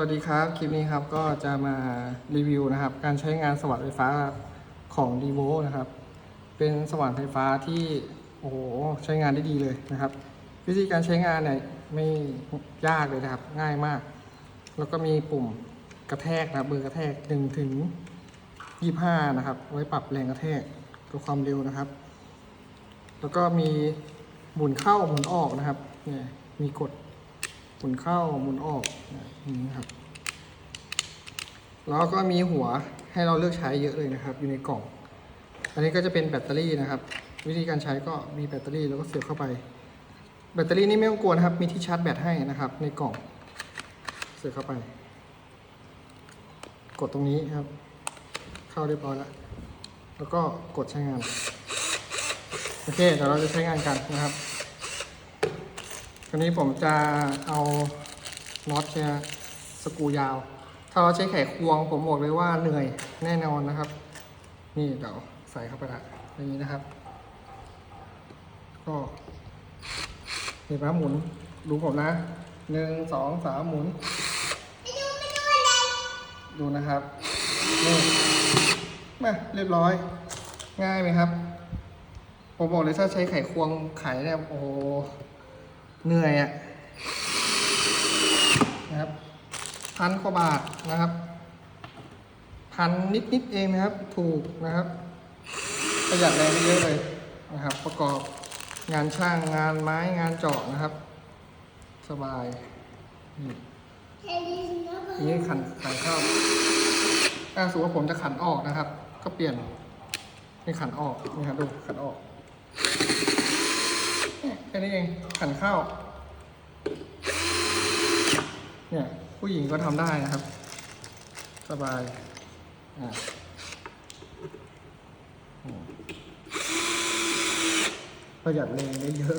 วัสดีครับ คลิปนี้ครับก็จะมารีวิวนะครับ การใช้งานสว่านไฟฟ้าของ d ีโวนะครับ เป็นสว่านไฟฟ้าที่โอ้โหใช้งานได้ดีเลยนะครับ วิธีการใช้งานเนี่ยไม่ยากเลยนะครับ ง่ายมาก แล้วก็มีปุ่มกระแทกนะครับเบอร์กระแทก1ถึง25นะครับ ไว้ปรับแรงกระแทกกับความเร็วนะครับ แล้วก็มีหมุนเข้าหมุนออกนะครับเนี่ยมีกด หมุนเข้าหมุนออกอย่างนี้ครับ แล้วก็มีหัวให้เราเลือกใช้เยอะเลยนะครับ อยู่ในกล่อง อันนี้ก็จะเป็นแบตเตอรี่นะครับ วิธีการใช้ก็มีแบตเตอรี่แล้วก็เสียบเข้าไป แบตเตอรี่นี่ไม่ต้องกลัวนะครับ มีที่ชาร์จแบตให้นะครับ ในกล่อง เสียบเข้าไป กดตรงนี้ครับ เข้าเรียบร้อยแล้วแล้วก็กดใช้งาน โอเคเดี๋ยวเราจะใช้งานกันนะครับ คราวนี้ผมจะเอาน็อตใช่ไหมสกูยาว ถ้าเราใช้ไขควงผมบอกเลยว่าเหนื่อยแน่นอนนะครับ นี่เดี๋ยวใส่เข้าไปละอย่างนี้นะครับ ก็เห็นไหมหมุนดูผมนะหนึ่งสองสามหมุน ดูนะครับนี่มาเรียบร้อย ง่ายไหมครับ ผมบอกเลยถ้าใช้ไขควงไขเนี่ยโอ้ เหนื่อยอะนะครับพันกว่าบาทนะครับ พันนิดนิดๆเองนะครับ ถูกนะครับ ประหยัดแรงไปเยอะเลยนะครับ ประกอบงานช่างงานไม้งานเจาะนะครับ สบายนี่อันนี่ขันขันเข้าถ้าสมมติว่าผมจะขันออกนะครับ ก็เปลี่ยนเป็นขันออกนี่ครับดูขันออก ค่นี้เองขันข้าว เนี่ย ผู้หญิงก็ทำได้นะครับ สบายอ่าประหยัดแรงได้เยอะ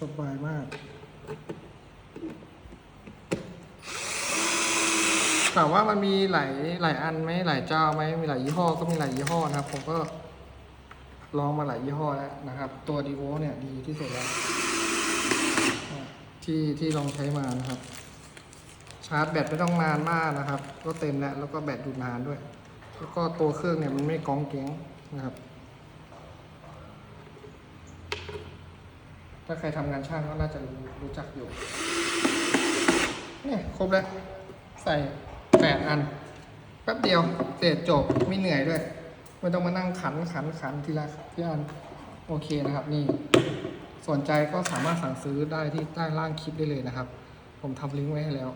สบายมาก ถามว่ามันมีหลายหลายอันไหมหลายเจ้าไหมมีหลายยี่ห้อก็มีหลายยี่ห้อนะครับ ผมก็ ลองมาหลายยี่ห้อแล้วนะครับ ตัวดีโวเนี่ยดีที่สุดแล้ว ที่ที่ลองใช้มานะครับ ชาร์จแบตไม่ต้องนานมากนะครับ ก็เต็มแล้วแล้วก็แบตอยู่นานด้วย แล้วก็ตัวเครื่องเนี่ยมันไม่ก้องเก้งนะครับ ถ้าใครทำงานช่างก็น่าจะรู้รู้จักอยู่เนี่ยครบแล้ว ใส่แปดอันแป๊บเดียวเสร็จจบไม่เหนื่อยด้วย ไม่ต้องมานั่งขันขันขันทีละทีละอันโอเคนะครับ นี่สนใจก็สามารถสั่งซื้อได้ที่ใต้ล่างคลิปได้เลยนะครับ ผมทำลิงก์ไว้ให้แล้ว